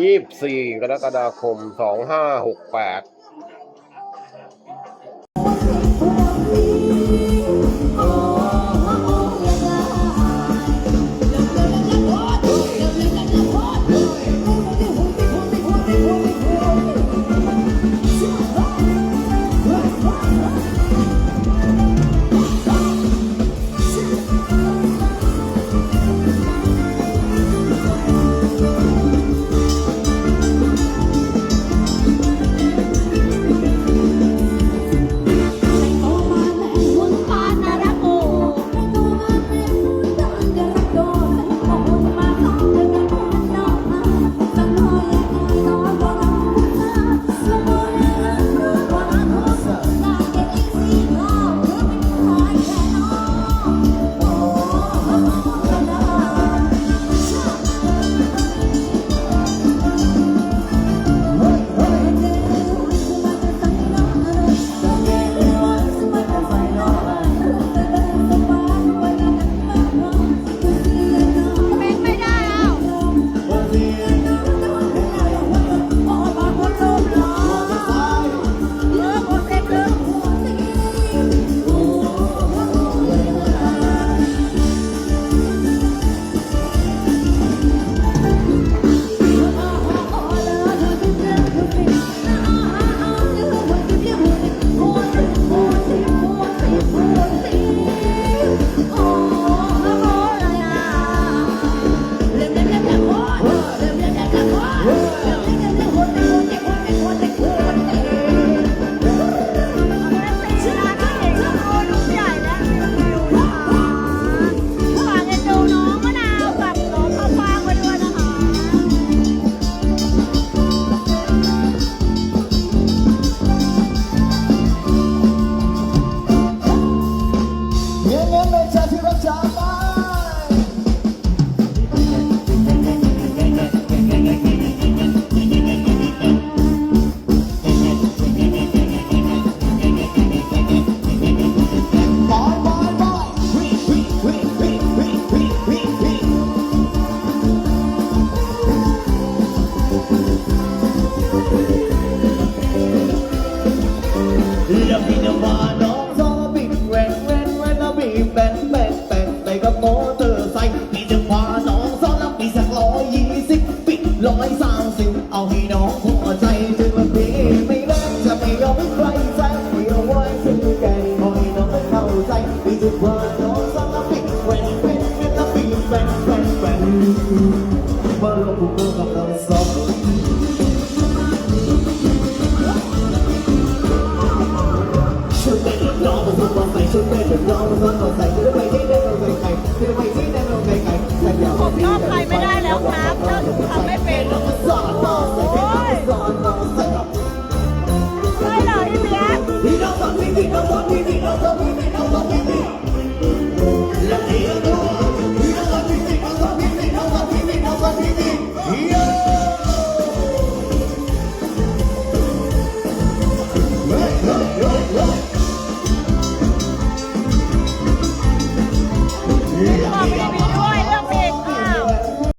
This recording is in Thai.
ยี่สิบสี่กรกฎาคมสองห้าหกแปด กับมอเตอร์ไซค์พี่จะพาน้องซ้อนแล้วพี่สักร้อยยี่สิบปิดร้อยสามสิบเอาให้น้องพอใจจนมันพี่ไม่แวะจะไม่ยอมให้ใครแซงไม่เอาไว้ซื้อแกงพอให้น้องเข้าใจพี่จะพาน้องซ้อนแล้วปิดแหวนเป็นแล้วปิดแหวนแหวนแหวนมาลงมือกับเราสองฉันเป็นน้องมาซ้อนมาใส่ฉันเป็นน้องมาซ้อนมาใส่ ผมชอบใครไม่ได้แล้วครับถ้าผมทำไม่เป็น